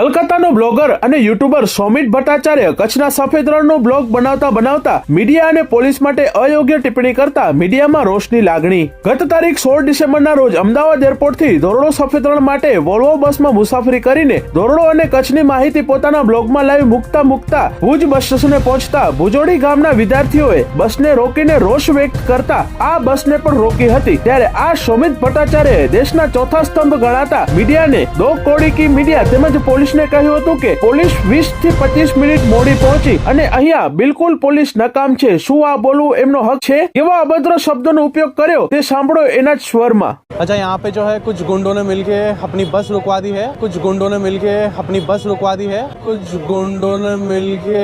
કલકત્તાનો blogger અને YouTuber Somit Bhattacharya કચ્છના સફેદ રણનો બ્લોગ બનાવતા બનાવતા મીડિયા અને પોલીસ માટે અયોગ્ય ટિપ્પણી કરતા મીડિયામાં રોષની લાગણી. ગત તારીખ સોળ ડિસેમ્બરના રોજ અમદાવાદ એરપોર્ટથી ધોરડો સફેદ રણ માટે વોલ્વો બસમાં મુસાફરી કરીને ધોરડો અને કચ્છની માહિતી પોતાના બ્લોગમાં લાવી મૂકતા મૂકતા ભુજ બસ સ્ટેશને પહોંચતા ભુજોડી ગામના વિદ્યાર્થીઓએ બસને રોકીને રોષ વ્યક્ત કરતા આ બસને પણ રોકી હતી. ત્યારે આ સોમિત ભટ્ટાચાર્યએ દેશના ચોથા સ્તંભ ગણાતા મીડિયાને દો કોડી કી મીડિયા તેમજ પોલીસને કહ્યું હતું કે પોલીસ વીસ થી પચીસ મિનિટ મોડી પહોંચી અને અહીંયા બિલકુલ પોલીસ નકામ છે શું આ બોલવું એમનો હક છે કેવા અભદ્ર શબ્દોનો ઉપયોગ કર્યો તે સાંભળો એના જ સ્વરમાં अच्छा यहाँ पे जो है कुछ गुंडों ने मिलके अपनी बस रुकवा दी है कुछ गुंडों ने मिलके अपनी बस रुकवा दी है कुछ गुंडों ने मिलके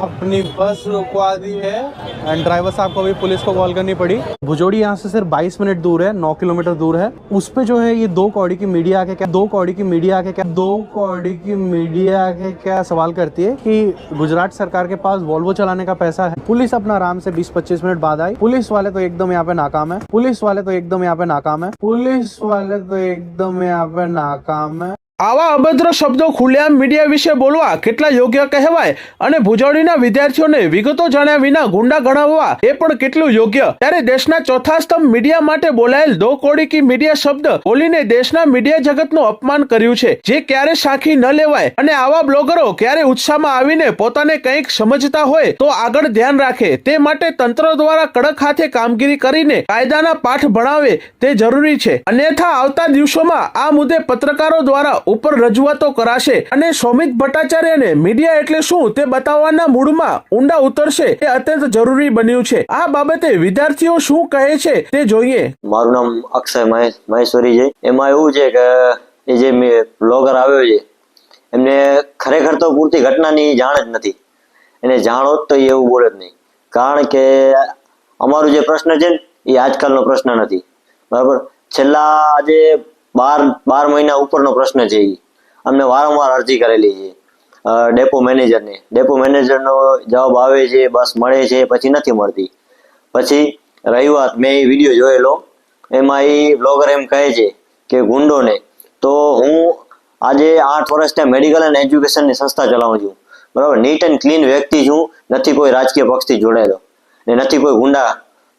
अपनी बस रुकवा दी है एंड ड्राइवर साहब को अभी पुलिस को कॉल करनी पड़ी भुजोड़ी यहाँ से सिर्फ 22 मिनट दूर है 9 किलोमीटर दूर है उस पे जो है ये दो कौड़ी की मीडिया आके क्या दो कौड़ी की मीडिया आके क्या दो कौड़ी की मीडिया के क्या सवाल करती है कि गुजरात सरकार के पास वॉल्वो चलाने का पैसा है? पुलिस अपना आराम से 20-25 मिनट बाद आई। पुलिस वाले तो एकदम यहाँ पे नाकाम है। पुलिस वाले तो एकदम यहाँ पे नाकाम है। पुलिस वाले तो एकदम यहाँ पे नाकाम है। આવા અભદ્ર શબ્દો ખુલ્લેઆમ મીડિયા વિશે બોલવા કેટલા યોગ્ય કહેવાય અને ભુજોડીના વિદ્યાર્થીઓને વિગતો જાણ્યા વિના ગુંડા ગણાવવા એ પણ કેટલું યોગ્ય? ત્યારે દેશના ચોથા સ્તંભ મીડિયા માટે બોલાયેલ દો કોડી કી મીડિયા શબ્દ બોલીને દેશના મીડિયા જગતનું અપમાન કર્યું છે. જે ક્યારે સાખી ન લેવાય અને આવા બ્લોગરો ક્યારે ઉત્સાહમાં આવીને પોતાને કંઈક સમજતા હોય તો આગળ ધ્યાન રાખે. તે માટે તંત્ર દ્વારા કડક હાથે કામગીરી કરીને કાયદાના પાઠ ભણાવે તે જરૂરી છે. અન્યથા આવતા દિવસોમાં આ મુદ્દે પત્રકારો દ્વારા ઉપર રજૂઆતો કરાશે અને સૌમિત ભટ્ટાચાર્યને મીડિયા એટલે શું તે બતાવવાના મૂડમાં ઊંડા ઉતરશે એ અત્યંત જરૂરી બન્યું છે. આ બાબતે વિદ્યાર્થીઓ શું કહે છે તે જોઈએ. મારું નામ અક્ષય મહેશ, મહેશ્વરી છે. એમાં એવું છે કે એ જે બ્લોગર આવ્યો છે, એમને ખરેખર તો પૂરતી ઘટનાની જાણ જ નથી. એને જાણ હોત તો એવું બોલે જ નહીં. કારણ કે અમારો જે પ્રશ્ન છે ને, એ આજકાલનો પ્રશ્ન નથી. બરાબર? છેલ્લા આજે બાર બાર મહિના ઉપરનો પ્રશ્ન છે એ અમને વારંવાર અરજી કરેલી છે. ડેપો મેનેજરને. ડેપો મેનેજરનો જવાબ આવે છે, બસ મળે છે, પછી નથી મળતી. પછી રહી વાત મેં એ વીડિયો જોયેલો. એમાં એ બ્લોગર એમ કહે છે કે, ગુંડોને, તો હું આજે આઠ વર્ષ ત્યાં મેડિકલ એન્ડ એજ્યુકેશનની સંસ્થા ચલાવું છું. બરાબર? નીટ એન્ડ ક્લીન વ્યક્તિ છું. નથી કોઈ રાજકીય પક્ષથી જોડાયેલો. ને નથી કોઈ ગુંડા.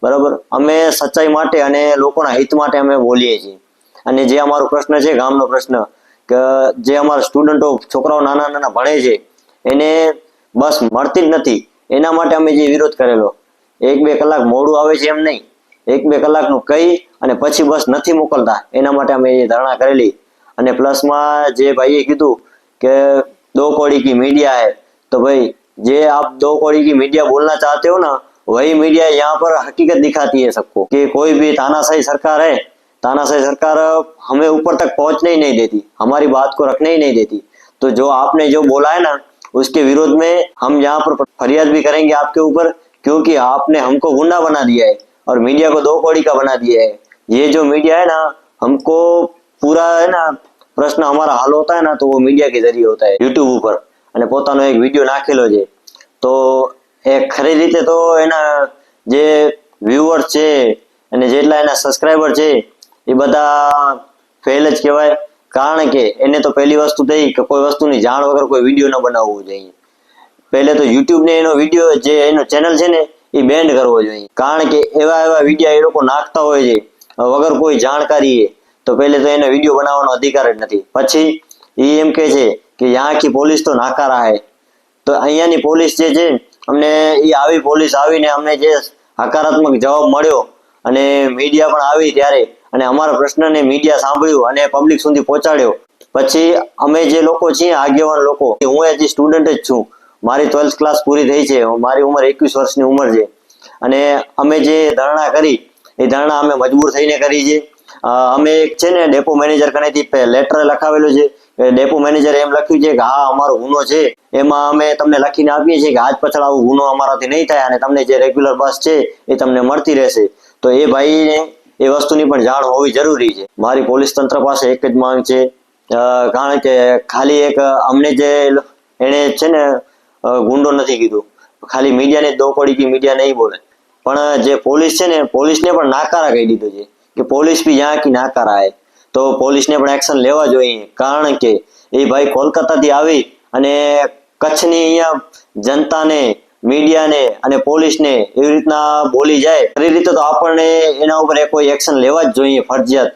બરાબર? અમે સચ્ચાઈ માટે અને લોકોના હિત માટે અમે બોલીએ છીએ. અને જે અમારો પ્રશ્ન છે ગામનો પ્રશ્ન કે જે અમારા સ્ટુડન્ટો છોકરાઓ નાના નાના ભણે છે એને બસ મળતી જ નથી એના માટે અમે જે વિરોધ કરેલો એક બે કલાક મોડું આવે છે એમ નહીં એક બે કલાકનું કહી અને પછી બસ નથી મોકલતા એના માટે અમે એ ધારણા કરેલી અને પ્લસમાં જે ભાઈએ કીધું કે દો કોડી કી मीडिया है तो भाई जे आप दो कोड़ी की मीडिया बोलना चाहते हो ना वही मीडिया यहाँ पर हकीकत दिखाती है सबको कि कोई भी तानाशाही सरकार है तानाशाही सरकार हमें ऊपर तक पहुंचने ही नहीं देती हमारी बात को रखने ही नहीं देती तो जो आपने जो बोला है ना उसके विरोध में हम यहाँ पर फरियाद भी करेंगे आपके ऊपर क्योंकि आपने हमको गुंडा बना दिया है और मीडिया को दो कौड़ी का बना दिया है ये जो मीडिया है ना हमको पूरा है ना प्रश्न हमारा हल होता है ना तो वो मीडिया के जरिए होता है યુટ્યુબ ઉપર અને પોતાનો એક વિડીયો નાખેલો છે તો એ ખરી રીતે તો એના જે વ્યુઅર્સ છે અને જેટલા એના સબસ્ક્રાઈબર છે એ બધા ફેલ જ કહેવાય. કારણ કે એને તો પહેલી વસ્તુ થઈ કે કોઈ વસ્તુની જાણ વગર કોઈ વીડિયો ન બનાવવો જોઈએ. પહેલે તો યુટ્યુબ ને એનો વીડિયો જે એનો ચેનલ છે ને, એ બેન્ડ કરવો જોઈએ. કારણ કે એવા એવા વિડીયા એ લોકો નાખતા હોય છે. વગર કોઈ જાણકારી તો પહેલે તો એને વીડિયો બનાવવાનો અધિકાર જ નથી. પછી એ એમ કે છે કે યહાં પોલીસ તો નાકારા હે. તો અહીંયાની પોલીસ જે છે, અમને એ આવી પોલીસ આવીને અમને જે હકારાત્મક જવાબ મળ્યો અને મીડિયા પણ આવી ત્યારે અને અમારા પ્રશ્નને મીડિયા સાંભળ્યું અને પબ્લિક સુધી પહોંચાડ્યો. પછી અમે જે લોકો છીએ, આગેવાન લોકો હું હજી સ્ટુડન્ટ જ છું. મારી ટ્વેલ્થ ક્લાસ પૂરી થઈ છે. મારી ઉંમર એકવીસ વર્ષની ઉંમર છે. અને અમે જે ધારણા કરી, એ ધારણા અમે મજબૂર થઈને કરી છે. અમે એક છે ને ડેપો મેનેજર કનેથી લેટર લખાવેલું છે. ડેપો મેનેજર એમ લખ્યું છે કે, હા, અમારો ગુનો છે. એમાં અમે તમને લખીને આપીએ છીએ કે, આજ પછાડ આવો ગુનો અમારાથી નહીં થાય અને તમને જે રેગ્યુલર બસ છે, એ તમને મળતી રહેશે. તો એ ભાઈને એ વસ્તુની પણ જાણ હોવી જરૂરી છે. મારી પોલીસ તંત્ર પાસે એક જ માંગ છે કારણ કે ખાલી એક, અમને જે એને છે ને ગુંડો નથી કીધું. ખાલી મીડિયાને દો પડી કે મીડિયા નહીં બોલે. પણ જે પોલીસ છે ને, પોલીસને પણ નાકારા કહી દીધું છે કે પોલીસ બી જ્યાં કી નાકારા આવે તો પોલીસને પણ એક્શન લેવા જોઈએ. કારણ કે એ ભાઈ કોલકાતાથી આવી અને કચ્છની અહીંયા જનતાને મીડિયાને અને પોલીસને એવી રીતના બોલી જાય, ખરી રીતે તો આપણને એના ઉપર કોઈ એક્શન લેવા જ જોઈએ ફરજિયાત.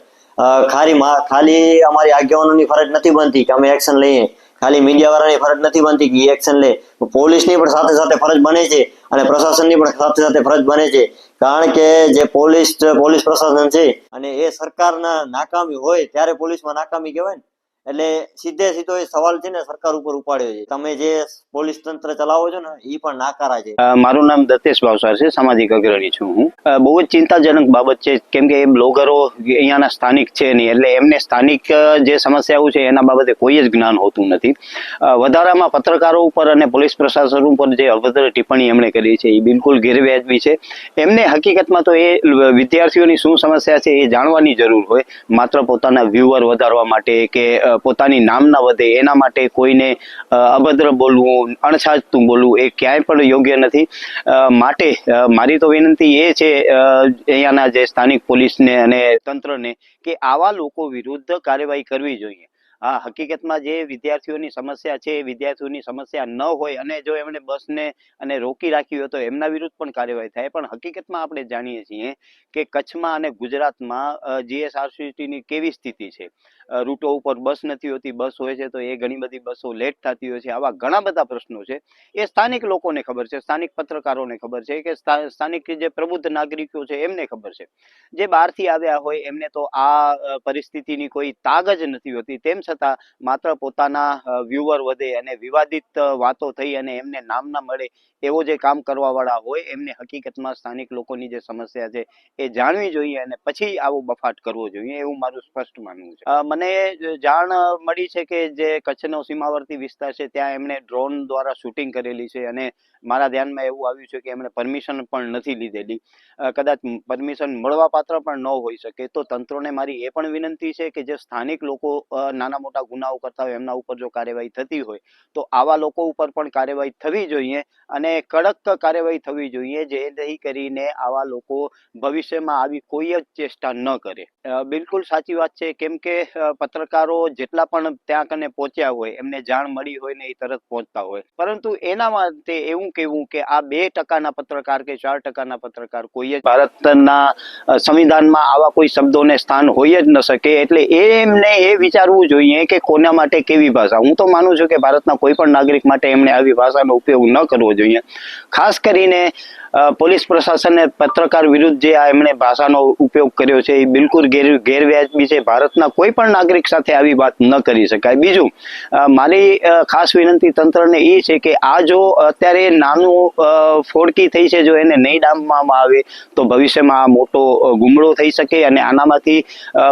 ખાલી ખાલી અમારી આગેવાનોની ફરજ નથી બનતી કે અમે એક્શન લઈએ. ખાલી મીડિયાવાળાની ફરજ નથી બનતી કે એક્શન લે. પોલીસની પણ સાથે સાથે ફરજ બને છે અને પ્રશાસનની પણ સાથે સાથે ફરજ બને છે. કારણ કે જે પોલીસ પોલીસ પ્રશાસન છે અને એ સરકારના નાકામી હોય, ત્યારે પોલીસમાં નાકામી કહેવાય ને. એટલે સીધે સીધો એ સવાલ છે ને સરકાર ઉપર ઉપાડ્યો છે. તમે જે પોલીસ તંત્ર ચલાવો છો ને એ પણ નાકારા છે. મારું નામ દત્તેશ ભાવસાર છે, સામાજિક અગ્રણી છું હું. બહુ જ ચિંતાજનક બાબત છે, કેમ કે એ બ્લોગરો અહીંયાના સ્થાનિક છે નહીં, એટલે એમને સ્થાનિક જે સમસ્યાઓ છે એના બાબતે કોઈ જ જ્ઞાન હોતું નથી. વધારામાં પત્રકારો ઉપર અને પોલીસ પ્રશાસન ઉપર જે અભદ્ર ટિપ્પણી એમણે કરી છે એ બિલકુલ ગેરવ્યાજબી છે. એમને હકીકતમાં તો એ વિદ્યાર્થીઓની શું સમસ્યા છે એ જાણવાની જરૂર હોય, માત્ર પોતાના વ્યુઅર વધારવા માટે કે અ, નામ ના વધે એના માટે કોઈને અભદ્ર બોલવું અણછાજતું બોલવું એ ક્યાંય પણ યોગ્ય નથી. માટે મારી તો વિનંતી એ છે અહીંયાના જે સ્થાનિક પોલીસને અને તંત્રને કે આવા લોકો વિરુદ્ધ કાર્યવાહી કરવી જોઈએ. હકીકતમાં જે વિદ્યાર્થીઓની સમસ્યા છે, એ વિદ્યાર્થીઓની સમસ્યા ન હોય અને જો એમણે બસને અને રોકી રાખી હોય તો એમના વિરુદ્ધ પણ કાર્યવાહી થાય. પણ હકીકતમાં આપણે જાણીએ છીએ કે કચ્છમાં અને ગુજરાતમાં જીએસઆરસીટીની કેવી સ્થિતિ છે? રૂટો ઉપર બસ નથી હોતી, બસ હોય છે તો એ ઘણી બધી બસો લેટ થતી હોય છે, આવા ઘણા બધા પ્રશ્નો છે. એ સ્થાનિક લોકોને ખબર છે, સ્થાનિક પત્રકારોને ખબર છે કે સ્થા- સ્થાનિક જે પ્રબુદ્ધ નાગરિકો છે એમને ખબર છે. જે બહારથી આવ્યા હોય એમને તો આ પરિસ્થિતિની કોઈ તાગ જ નથી હોતી. તેમ છતાં માત્ર પોતાના વ્યુઅર વધે અને વિવાદિત વાતો થઈ અને એમને નામ ના મળે એવો જે કામ કરવાવાળા હોય એમને હકીકતમાં સ્થાનિક લોકોની જે સમસ્યા છે એ જાણવી જોઈએ અને પછી આવો બફાટ કરવો જોઈએ એવું મારું સ્પષ્ટ માનવું છે. મને જાણ મળી છે કે જે કચ્છનો સીમાવર્તી વિસ્તાર છે ત્યાં એમણે ડ્રોન દ્વારા શૂટિંગ કરેલી છે અને મારા ધ્યાનમાં એવું આવ્યું છે કે એમણે પરમિશન પણ નથી લીધેલી. કદાચ પરમિશન મળવા પાત્ર પણ ન હોઈ શકે તો તંત્રોને મારી એ પણ વિનંતી છે કે જે સ્થાનિક લોકો અ, નાના મોટા ગુનાઓ કરતા હોય, એમના ઉપર જો કાર્યવાહી થતી હોય, તો આવા લોકો ઉપર પણ કાર્યવાહી થવી જોઈએ અને કડક કાર્યવાહી થવી જોઈએ જેથી કરીને આવા લોકો ભવિષ્યમાં આવી કોઈ જ ચેષ્ટા ન કરે. બિલકુલ સાચી વાત છે, કેમ કે પત્રકારો જેટલા પણ ત્યાં કને પહોંચ્યા હોય, એમને જાણ મળી હોય ને એ તરત પહોંચતા હોય. પરંતુ એના માટે એવું કહેવું કે આ બે ટકાના પત્રકાર કે ચાર ટકાના પત્રકાર કોઈ જ ભારતના સંવિધાનમાં આવા કોઈ શબ્દોને સ્થાન હોય જ ન શકે, એટલે એમને એ વિચારવું જોઈએ કે કોના માટે કેવી ભાષા. હું તો માનું છું કે ભારતના કોઈ પણ નાગરિક માટે એમણે આવી ભાષાનો ઉપયોગ ન કરવો જોઈએ. ખાસ કરીને પોલીસ પ્રશાસને પત્રકાર વિરુદ્ધ જે આ એમણે ભાષાનો ઉપયોગ કર્યો છે, એ બિલકુલ ગેર, ગેરવ્યાજબી છે. ભારતના કોઈ પણ નાગરિક સાથે આવી વાત ન કરી શકાય. બીજું મારી ખાસ વિનંતી તંત્રને એ છે કે આ જો અત્યારે નાનું ફોડકી થઈ છે, જો એને નહીં ડામવામાં આવે, તો ભવિષ્યમાં આ મોટો ગુમડો થઈ શકે અને આનામાંથી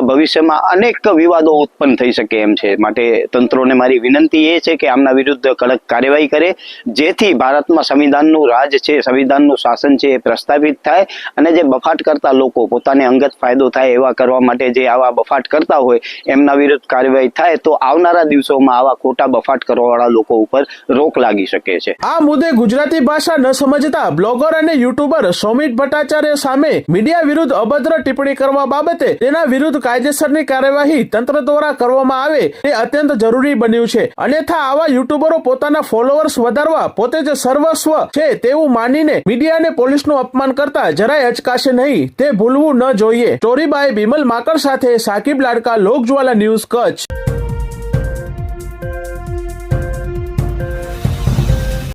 ભવિષ્યમાં અનેક વિવાદો ઉત્પન્ન થઈ શકે એમ છે. માટે તંત્રોને મારી વિનંતી એ છે કે આમના વિરુદ્ધ કડક કાર્યવાહી કરે, જેથી ભારતમાં સંવિધાનનું રાજ છે, સંવિધાનનું શાસન છે એ પ્રસ્થાપિત થાય અને જે બફાટ કરતા લોકો પોતાને અંગત ફાયદો થાય એવા કરવા માટે જે આવા બફાટ કરતા હોય એમના વિરુદ્ધ કાર્યવાહી થાય, તો આવનારા દિવસોમાં આવા ખોટા બફાટ કરવાવાળા લોકો ઉપર રોક લાગી શકે છે. આ મુદ્દે ગુજરાતી ભાષા ન સમજતા બ્લોગર અને યુટ્યુબર સૌમિત ભટ્ટાચાર્ય સામે મીડિયા વિરુદ્ધ અભદ્ર ટિપ્પણી કરવા બાબતે તેના વિરુદ્ધ કાયદેસરની કાર્યવાહી તંત્ર દ્વારા કરવામાં આવે તે અત્યંત જરૂરી બન્યું છે. અન્યથા આવા યુટ્યુબરો પોતાના ફોલોઅર્સ વધારવા પોતે જ સર્વસ્વ છે તેવું માનીને મીડિયા અને પોલીસનું અપમાન કરતા જરાય અચકાશે નહીં. તે ભૂલવું ન જોઈએ. સ્ટોરી બાય બિમલ માકડ સાથે સાકિબ લાડકા લોકજ્વાલા ન્યૂઝ કચ્છ.